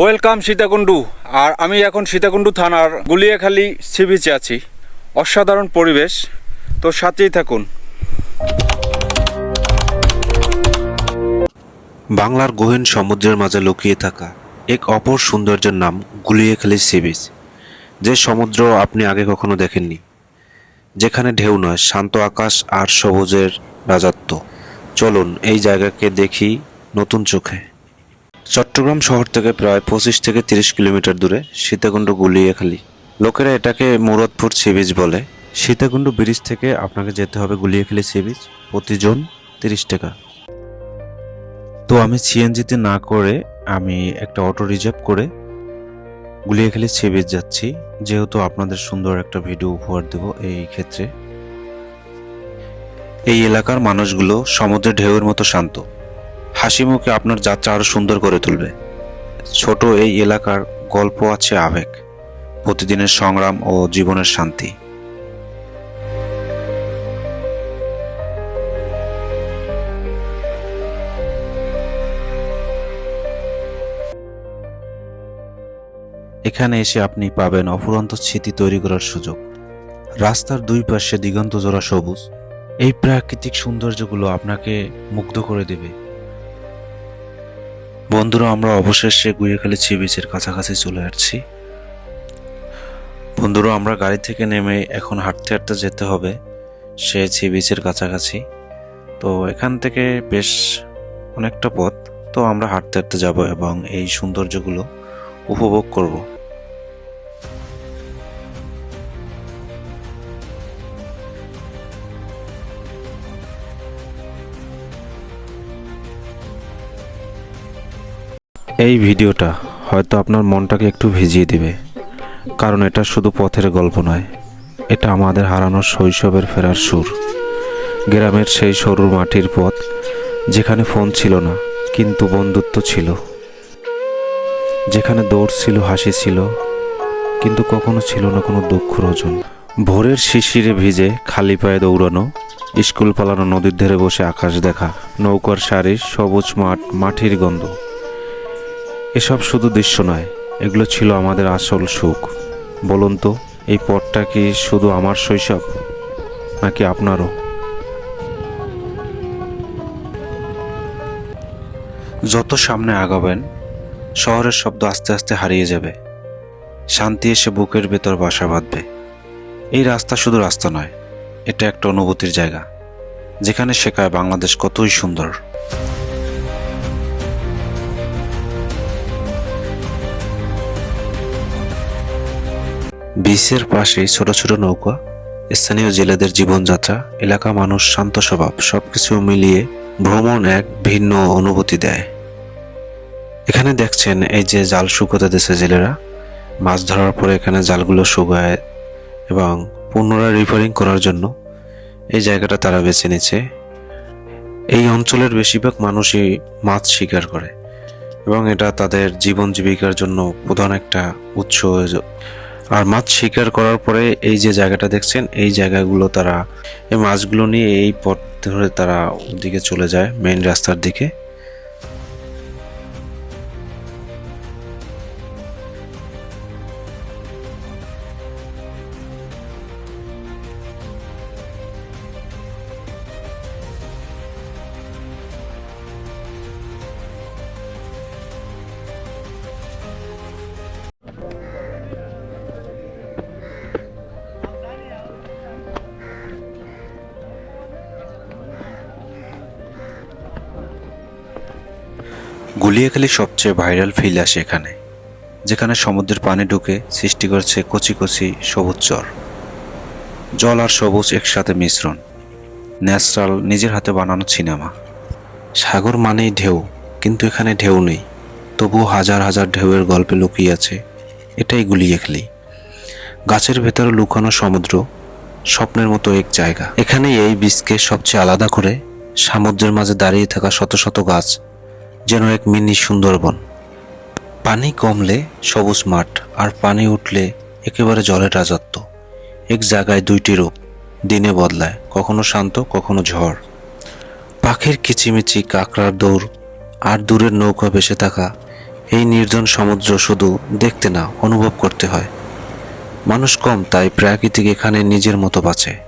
Welcome Sitakunda. আর আমি এখন সীতাকুণ্ডু থানার গুলিয়াখালী সি বিচে আছি। অসাধারণ পরিবেশ, তো সাথেই থাকুন। বাংলার গহীন সমুদ্রের মাঝে লুকিয়ে থাকা এক অপর সৌন্দর্যের নাম গুলিয়াখালী সি বিচ যে সমুদ্র আপনি আগে কখনো দেখেননি, যেখানে ঢেউ নয়, শান্ত আকাশ আর সবুজের রাজত্ব। চলুন এই জায়গাকে দেখি নতুন চোখে। চট্টগ্রাম শহর থেকে প্রায় পঁচিশ থেকে তিরিশ কিলোমিটার দূরে সীতাকুণ্ড গুলিয়াখালী। লোকেরা এটাকে মুরদপুর সি বিচ বলে। সীতাকুণ্ড ব্রিজ থেকে আপনাকে যেতে হবে গুলিয়াখালী সি বিচ প্রতিজন তিরিশ টাকা। তো আমি সিএনজিতে না করে আমি একটা অটো রিজার্ভ করে গুলিয়াখালী সি বিচ যাচ্ছি। যেহেতু আপনাদের সুন্দর একটা ভিডিও উপহার দেব এই ক্ষেত্রে। এই এলাকার মানুষগুলো সমুদ্রের ঢেউয়ের মতো শান্ত। হাসি মুখে আপনার যাত্রা আরও সুন্দর করে তুলবে। ছোট এই এলাকার গল্প আছে আবেগ, প্রতিদিনের সংগ্রাম ও জীবনের শান্তি। এখানে এসে আপনি পাবেন অফুরন্ত স্মৃতি তৈরি করার সুযোগ। রাস্তার দুই পাশে দিগন্ত জোড়া সবুজ। এই প্রাকৃতিক সৌন্দর্যগুলো আপনাকে মুগ্ধ করে দেবে। বন্ধুরা, আমরা অবশেষে গুইয়াখালী সি বিচের কাছাকাছি চলে আসছি। বন্ধুরা, আমরা গাড়ি থেকে নেমে এখন হাঁটতে হাঁটতে যেতে হবে। সে সি বিচের কাছাকাছি। তো এখান থেকে বেশ অনেকটা পথ। তো আমরা হাঁটতে হাঁটতে যাব এবং এই সৌন্দর্যগুলো উপভোগ করব। এই ভিডিওটা হয়তো আপনার মনটাকে একটু ভিজিয়ে দিবে, কারণ এটা শুধু পথের গল্প নয়, এটা আমাদের হারানো শৈশবের ফেরার সুর। গ্রামের সেই সরু মাটির পথ, যেখানে ফোন ছিল না, কিন্তু বন্ধুত্ব ছিল। যেখানে দৌড় ছিল, হাসি ছিল, কিন্তু কখনো ছিল না কোনো দুঃখ রোজন। ভোরের শিশিরে ভিজে খালি পায়ে দৌড়ানো, স্কুল পালানো, নদীর ধারে বসে আকাশ দেখা, নৌকার সারি, সবুজ মাঠ, মাটির গন্ধ। এসব শুধু দৃশ্য নয়, এগুলো ছিল আমাদের আসল সুখ। বলুন তো, এই পথটা কি শুধু আমার শৈশব, নাকি আপনারও? যত সামনে আগাবেন, শহরের শব্দ আস্তে আস্তে হারিয়ে যাবে। শান্তি এসে বুকের ভেতর বাসা বাঁধবে। এই রাস্তা শুধু রাস্তা নয়, এটা একটা অনুভূতির জায়গা, যেখানে শেখায় বাংলাদেশ কতই সুন্দর। বিচের পাশে ছোট ছোট নৌকা, স্থানীয় জেলেদের জীবনযাত্রা, এলাকা মানুষ, শান্ত স্বভাব, সবকিছু মিলিয়ে ভ্রমণ এক ভিন্ন অনুভূতি দেয়। এখানে দেখছেন এই যে জাল শুকোতে দেশে জেলেরা। মাছ ধরার পরে এখানে জালগুলো শুকায় এবং পুনরায় রিপেয়ারিং করার জন্য এই জায়গাটা তারা বেছে নিচ্ছে। এই অঞ্চলের বেশিরভাগ মানুষই মাছ শিকার করে এবং এটা তাদের জীবন জীবিকার জন্য প্রধান একটা উৎস আর মাছ শিকার করার পরে এই যে জায়গাটা দেখছেন, এই জায়গাগুলো তারা, এই মাছগুলো নিয়ে এই পথ ধরে তারা ওদিকে চলে যায় মেইন রাস্তার দিকে। গুলিয়াখালী সবচেয়ে ভাইরাল ফিল আসে এখানে, যেখানে সমুদ্রের পানি ঢুকে সৃষ্টি করছে কচি কচি সবুজ চর জল আর সবুজ একসাথে মিশ্রণ। ন্যাচারাল নিজের হাতে বানানো সিনেমা। সাগর মানেই ঢেউ, কিন্তু এখানে ঢেউ নেই। তবু হাজার হাজার ঢেউয়ের গল্পে লুকিয়ে আছে, এটাই গুলিয়াখালী গাছের ভেতরে লুকানো সমুদ্র, স্বপ্নের মতো এক জায়গা। এখানে এই বীজকে সবচেয়ে আলাদা করে, সমুদ্রের মাঝে দাঁড়িয়ে থাকা শত শত গাছ যেন এক মিনি সুন্দরবন। পানি কমলে সবুজ মাঠ, আর পানি উঠলে একেবারে জলের রাজত্ব। এক জায়গায় দুইটি রূপ, দিনে বদলায়, কখনো শান্ত, কখনো ঝড়। পাখির কিচিমিচি, কাকড়ার দৌড়, আর দূরের নৌকা ভেসে থাকা, এই নির্জন সমুদ্র শুধু দেখতে না, অনুভব করতে হয়। মানুষ কম, তাই প্রাকৃতিক এখানে নিজের মতো বাঁচে।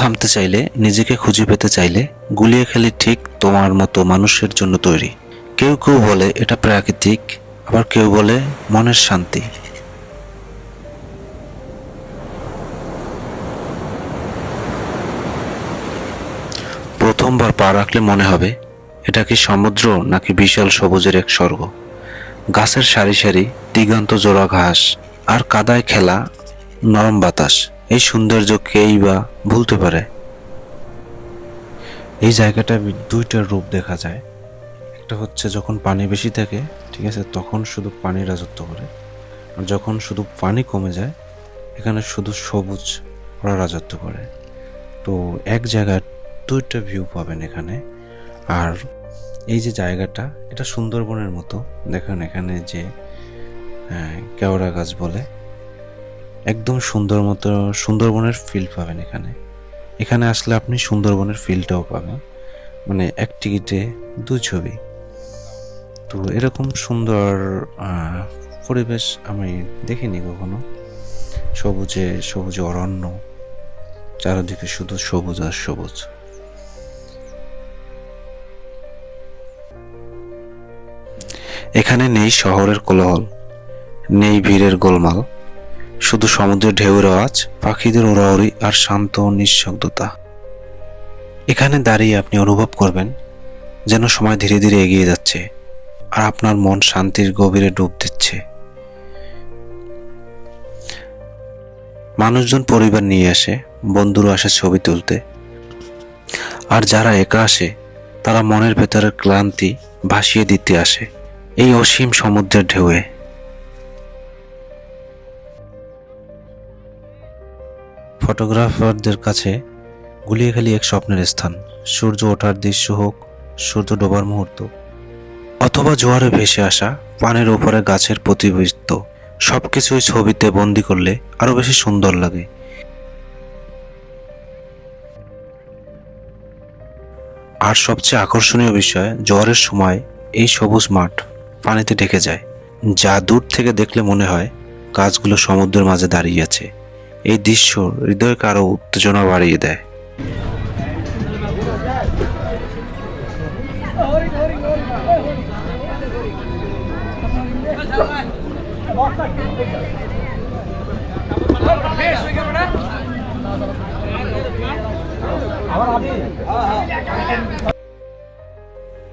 থামতে চাইলে, নিজেকে খুঁজে পেতে চাইলে, গুলিয়ে খেলি ঠিক তোমার মতো মানুষের জন্য তৈরি। কেউ কেউ বলে, এটা প্রাকৃতিক। আবার কেউ বলে, মনের শান্তি। প্রথমবার পা রাখলে মনে হবে, এটা কি সমুদ্র নাকি বিশাল সবুজের এক স্বর্গ? গাছের সারি সারি, দিগন্ত জোড়া ঘাস, আর কাদায় খেলা নরম বাতাস। এই সৌন্দর্য কেই বা ভুলতে পারে। এই জায়গাটা দুইটা রূপ দেখা যায়। একটা হচ্ছে যখন পানি বেশি থাকে, ঠিক আছে, তখন শুধু পানি রাজত্ব করে। আর যখন শুধু পানি কমে যায়, এখানে শুধু সবুজ ওরা রাজত্ব করে। তো এক জায়গায় দুইটা ভিউ পাবেন এখানে। আর এই যে জায়গাটা, এটা সুন্দরবনের মতো। দেখেন এখানে যে কেওড়া গাছ বলে একদম সুন্দর মতো সুন্দরবনের ফিল পাবেন এখানে। এখানে আসলে আপনি সুন্দরবনের ফিলটাও পাবেন। মানে এক টিকিটে দু ছবি। তো এরকম সুন্দর পরিবেশ আমি দেখিনি কখনো। সবুজে সবুজে অরণ্য। চারিদিকে শুধু সবুজ আর সবুজ। এখানে নেই শহরের কোলাহল, নেই ভিড়ের গোলমাল। শুধু সমুদ্রের ঢেউয়ের আওয়াজ, পাখিদের ওড়াওড়ি আর শান্ত নিঃশব্দতা। এখানে দাঁড়িয়ে আপনি অনুভব করবেন যেন সময় ধীরে ধীরে এগিয়ে যাচ্ছে আর আপনার মন শান্তির গভীরে ডুব দিচ্ছে। মানুষজন পরিবার নিয়ে আসে, বন্ধুরা আসে ছবি তুলতে। আর যারা একা আসে, তারা মনের ভেতরের ক্লান্তি ভাসিয়ে দিতে আসে এই অসীম সমুদ্রের ঢেউয়ে। ফটোগ্রাফারদের কাছে গুলিয়েখালি এক স্বপ্নের স্থান। সূর্য ওঠার দৃশ্য হোক, সূর্য ডোবার মুহূর্ত, অথবা জোয়ারে ভেসে আসা পানের ওপরে গাছের প্রতিবিম্বিত সবকিছুই ছবিতে বন্দি করলে আরও বেশি সুন্দর লাগে। আর সবচেয়ে আকর্ষণীয় বিষয় জ্বরের সময় এই সবুজ মাঠ পানিতে ঢেকে যায়, যা দূর থেকে দেখলে মনে হয় গাছগুলো সমুদ্রের মাঝে দাঁড়িয়ে আছে। এই দৃশ্য হৃদয়কে আরও উত্তেজনা বাড়িয়ে দেয়।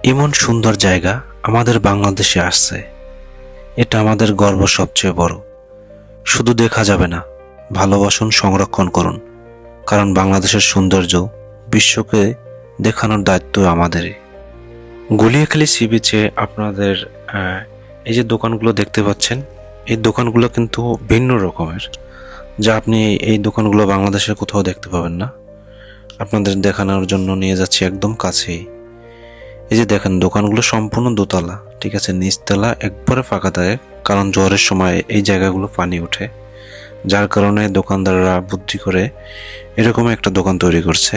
এমন সুন্দর জায়গা আমাদের বাংলাদেশে আসছে। এটা আমাদের গর্ব সবচেয়ে বড়। শুধু দেখা যাবে না। ভালোবাসুন সংরক্ষণ করুন, কারণ বাংলাদেশের সৌন্দর্য বিশ্বকে দেখানোর দায়িত্ব আমাদেরই। গুলিয়াখালী সি বিচে আপনাদের এই যে দোকানগুলো দেখতে পাচ্ছেন, এই দোকানগুলো কিন্তু ভিন্ন রকমের, যা আপনি এই দোকানগুলো বাংলাদেশের কোথাও দেখতে পাবেন না। আপনাদের দেখানোর জন্য নিয়ে যাচ্ছি একদম কাছেই। এই যে দেখেন, দোকানগুলো সম্পূর্ণ দোতলা, ঠিক আছে, নিচতলা একবারে ফাঁকা থাকে, কারণ জ্বরের সময় এই জায়গাগুলো পানি ওঠে। যার কারণে দোকানদাররা বুদ্ধি করে এরকম একটা দোকান তৈরি করছে।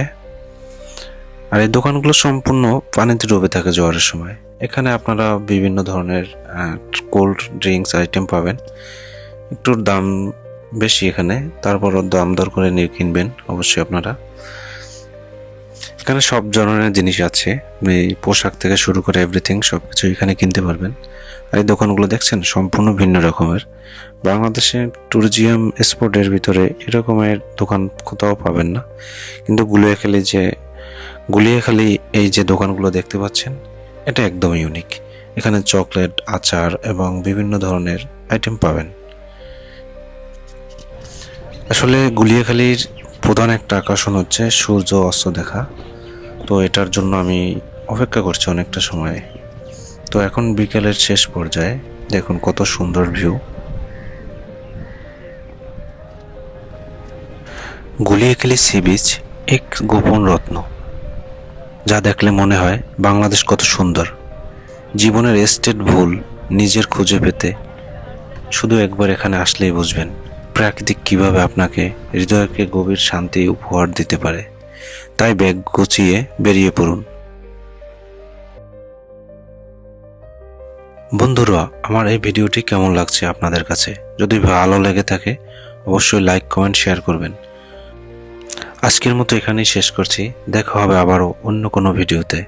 আর এই দোকানগুলো সম্পূর্ণ পানিতে ডুবে থাকে জোয়ারের সময়। এখানে আপনারা বিভিন্ন ধরনের কোল্ড ড্রিঙ্কস আইটেম পাবেন। একটু দাম বেশি এখানে, তারপরও দাম দর করে নিয়ে কিনবেন অবশ্যই আপনারা। এখানে সব ধরনের জিনিস আছে। পোশাক থেকে শুরু করে এভরিথিং সব কিছু এখানে কিনতে পারবেন। এই দোকানগুলো দেখছেন? সম্পূর্ণ ভিন্ন রকমের। বাংলাদেশের ট্যুরিজিয়াম স্পটের ভিতরে এরকমের দোকান কোথাও পাবেন না। কিন্তু গুলিয়াখালী যে, গুলিয়াখালী এই যে দোকানগুলো দেখতে পাচ্ছেন, এটা একদম ইউনিক এখানে চকলেট, আচার এবং বিভিন্ন ধরনের আইটেম পাবেন। আসলে গুলিয়াখালীর প্রধান একটা আকর্ষণ হচ্ছে সূর্য অস্ত দেখা। তো এটার জন্য আমি অপেক্ষা করছি অনেকটা সময়। তো এখন বিকেলের শেষ পর্যায়ে দেখুন কত সুন্দর ভিউ। গুলিয়াখালী সি বিচ এক গোপন রত্ন, যা দেখলে মনে হয় বাংলাদেশ কত সুন্দর। জীবনের এস্টেট ভুল নিজের খুঁজে পেতে শুধু একবার এখানে আসলেই বুঝবেন প্রাকৃতিক কীভাবে আপনাকে হৃদয়কে গভীর শান্তি উপহার দিতে পারে। তাই ব্যাগ গুছিয়ে বেরিয়ে পড়ুন। বন্ধুরা, আমার এই ভিডিওটি কেমন লাগছে আপনাদের কাছে? যদি ভালো লেগে থাকে, অবশ্যই লাইক, কমেন্ট, শেয়ার করবেন। আজকের মতো এখানেই শেষ করছি। দেখা হবে আবারও অন্য কোনো ভিডিওতে।